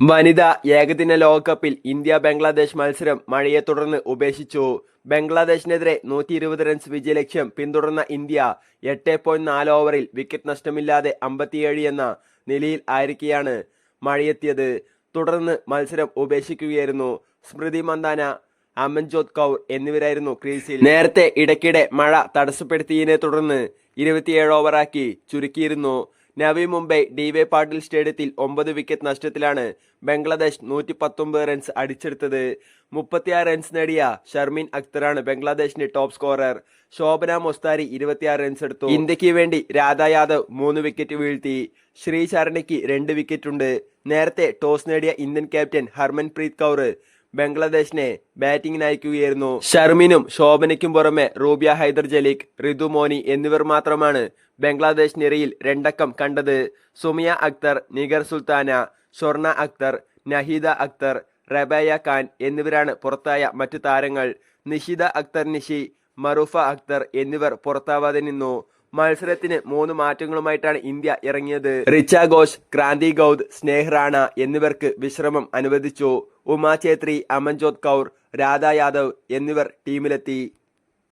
വനിതാ ഏകദിന ലോകകപ്പിൽ ഇന്ത്യ ബംഗ്ലാദേശ് മത്സരം മഴയെ തുടർന്ന് ഉപേക്ഷിച്ചു. ബംഗ്ലാദേശിനെതിരെ നൂറ്റി ഇരുപത് റൺസ് വിജയലക്ഷ്യം പിന്തുടർന്ന ഇന്ത്യ എട്ട് പോയിന്റ് നാല് ഓവറിൽ വിക്കറ്റ് നഷ്ടമില്ലാതെ അമ്പത്തിയേഴ് എന്ന നിലയിൽ ആയിരിക്കെയാണ് മഴയെത്തിയത്. തുടർന്ന് മത്സരം ഉപേക്ഷിക്കുകയായിരുന്നു സ്മൃതി മന്ദാന അമൻജോത് കൗർ എന്നിവരായിരുന്നു ക്രീസിൽ. നേരത്തെ ഇടയ്ക്കിടെ മഴ തടസ്സപ്പെടുത്തിയതിനെ തുടർന്ന് ഇരുപത്തിയേഴ് ഓവറാക്കി ചുരുക്കിയിരുന്നു. നവി മുംബൈ ഡി വൈ പാട്ടീൽ സ്റ്റേഡിയത്തിൽ ഒമ്പത് വിക്കറ്റ് നഷ്ടത്തിലാണ് ബംഗ്ലാദേശ് നൂറ്റി പത്തൊമ്പത് റൺസ് അടിച്ചെടുത്തത്. മുപ്പത്തിയാറ് റൺസ് നേടിയ ഷർമിൻ അക്തറാണ് ബംഗ്ലാദേശിന്റെ ടോപ്പ് സ്കോറർ. ശോഭന മൊസ്താരി ഇരുപത്തിയാറ് റൺസ് എടുത്തു. ഇന്ത്യയ്ക്ക് വേണ്ടി രാധ യാദവ് മൂന്ന് വിക്കറ്റ് വീഴ്ത്തി. ശ്രീ ശരണിക്ക് രണ്ട് വിക്കറ്റുണ്ട്. നേരത്തെ ടോസ് നേടിയ ഇന്ത്യൻ ക്യാപ്റ്റൻ ഹർമൻപ്രീത് കൗർ ബംഗ്ലാദേശിനെ ബാറ്റിംഗിന് അയക്കുകയായിരുന്നു. ഷർമിനും ശോഭനയ്ക്കും പുറമെ റൂബിയ ഹൈദർ ജലീഖ് റിതു മോനി എന്നിവർ മാത്രമാണ് ബംഗ്ലാദേശ് നിരയിൽ രണ്ടക്കം കണ്ടത്. സുമിയ അക്തർ നിഗർ സുൽത്താന ഷൊർണ അക്തർ നഹീദ അക്തർ റബയ ഖാൻ എന്നിവരാണ് പുറത്തായ മറ്റു താരങ്ങൾ. നിഷിദ അക്തർ നിഷി മറൂഫ അക്തർ എന്നിവർ പുറത്താവാതെ നിന്നു. മത്സരത്തിന് മൂന്ന് മാറ്റങ്ങളുമായിട്ടാണ് ഇന്ത്യ ഇറങ്ങിയത്. റിച്ച ഘോഷ് ക്രാന്തി ഗൌദ് സ്നേഹ് റാണ എന്നിവർക്ക് വിശ്രമം അനുവദിച്ചു. ഉമാ ഛേത്രി അമൻജോത് കൗർ രാധാ യാദവ് എന്നിവർ ടീമിലെത്തി.